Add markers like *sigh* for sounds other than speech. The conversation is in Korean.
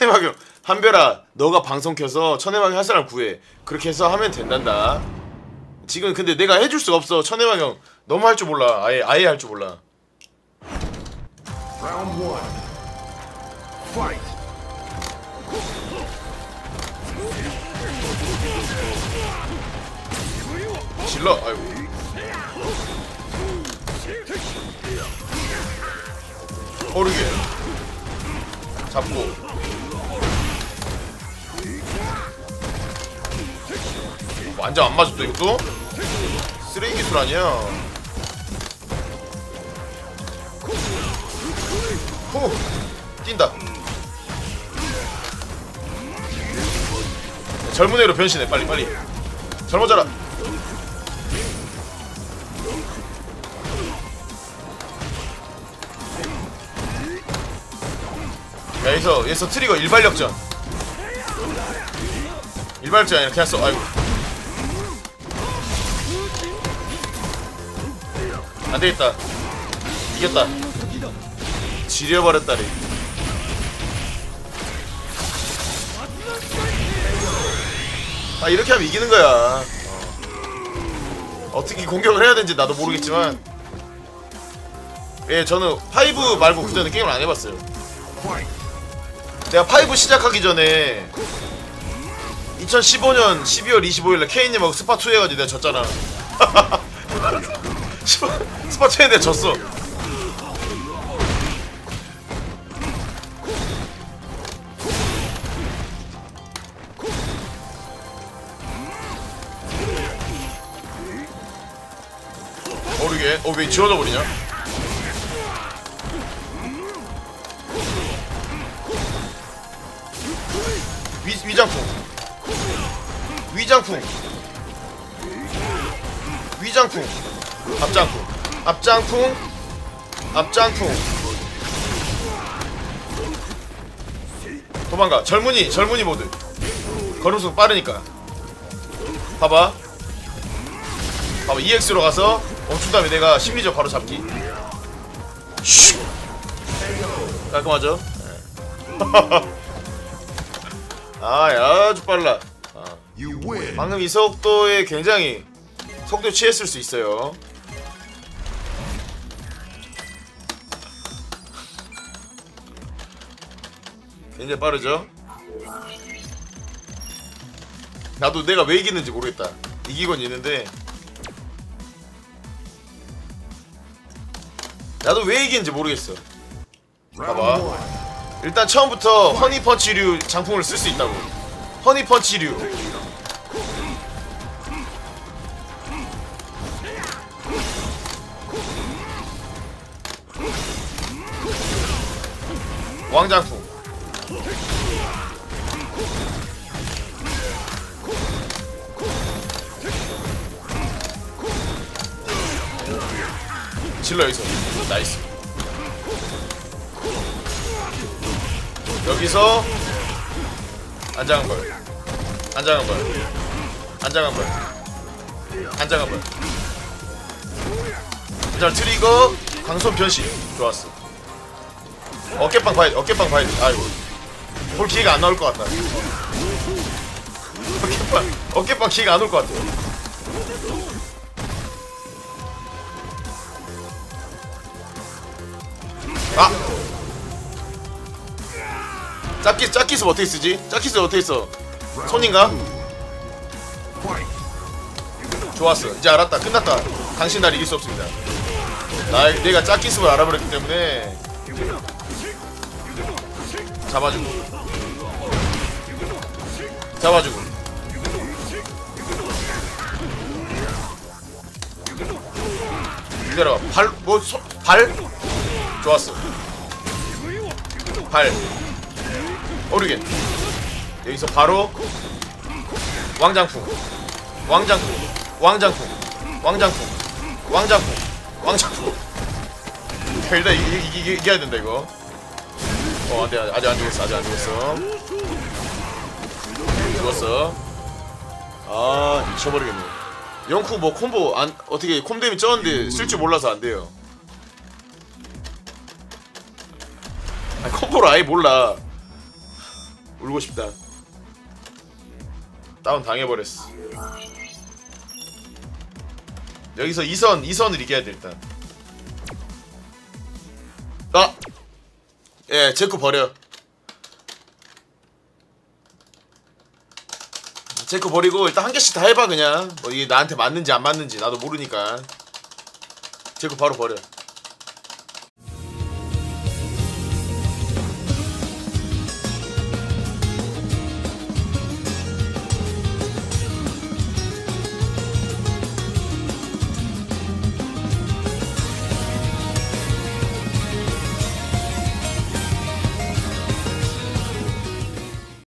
천해막용. 한별아 너가 방송 켜서 천해막용 할 사람 구해. 그렇게 해서 하면 된단다. 지금 근데 내가 해줄 수가 없어 천해막용. 너무 할 줄 몰라. 아예 아예 할 줄 몰라. 질러. 아이고. 오르게 잡고. 완전 안 맞았다 이것도? 쓰레기 기술 아니야. 후! 뛴다. 젊은 애로 변신해 빨리 빨리. 젊어져라 야 여기서 여기서 트리거 일발력전. 일발력전 그냥 써 아이고. 안되겠다. 이겼다. 지려버렸다리. 아 이렇게 하면 이기는 거야. 어. 어떻게 공격을 해야 되는지 나도 모르겠지만. 예 저는 5 말고 그 전에 게임을 안 해봤어요. 내가 5 시작하기 전에 2015년 12월 25일에 케인님하고 스파2 해가지고 내가 졌잖아. *laughs* 스파2 에 내가 졌어. 모르게. 어왜 지워져 버리냐 위, 위장풍 위장풍 위장풍 앞장풍 앞장풍 앞장풍 도망가. 젊은이 젊은이 모드. 걸음속 빠르니까. 봐봐. 봐봐. EX로 가서 멈춘 다음에 내가 심리적 바로 잡기. 슉! 깔끔하죠? *laughs* 네. 아 아주 빨라 아. 방금 이 속도에 굉장히 속도 취했을 수 있어요 굉장히 빠르죠? 나도 내가 왜 이기는지 모르겠다 이기곤 있는데 나도 왜 이기는지 모르겠어 봐봐. 일단 처음부터 허니펀치류 장풍을 쓸 수 있다고. 허니펀치류. 왕장풍. 질러 여기서. 나이스 여기서 안장한 걸. 안장한 걸. 안장한 걸. 안장한 걸. 자, 트리거 강손 변신. 좋았어. 어깨빵 봐야 돼 어깨빵 봐야 돼 아이고. 볼 기회가 안 나올 것 같다. 어깨빵 어깨빵 기회가 안 올 것 같아. 아 짝기 짝기스 어떻게 쓰지? 짝기스 어떻게 써? 손인가? 좋았어. 이제 알았다. 끝났다. 당신 날 이길 수 없습니다. 나 내가 짝기스를 알아버렸기 때문에 잡아주고 잡아주고 기다려. 발뭐 발? 좋았어. 발. 오르겐. 여기서 바로 왕장풍. 왕장풍. 왕장풍. 왕장풍. 왕장풍. 왕장풍. 야, 일단 이, 이, 이, 이겨야 된다 이거. 어 안돼 아직 안 죽었어 아직 안 죽었어. 죽었어. 아 미쳐버리겠네. 영쿠 뭐 콤보 안 어떻게 콤데미 쩌는데 쓸 줄 몰라서 안 돼요. 아니, 콤보를 아예 몰라. 울고 싶다. 다운 당해버렸어. 여기서 2선 2선을 이겨야 돼 일단. 아! 예 제코 버려. 제코 버리고 일단 한 개씩 다 해봐 그냥. 뭐 이게 나한테 맞는지 안 맞는지. 나도 모르니까. 제코 바로 버려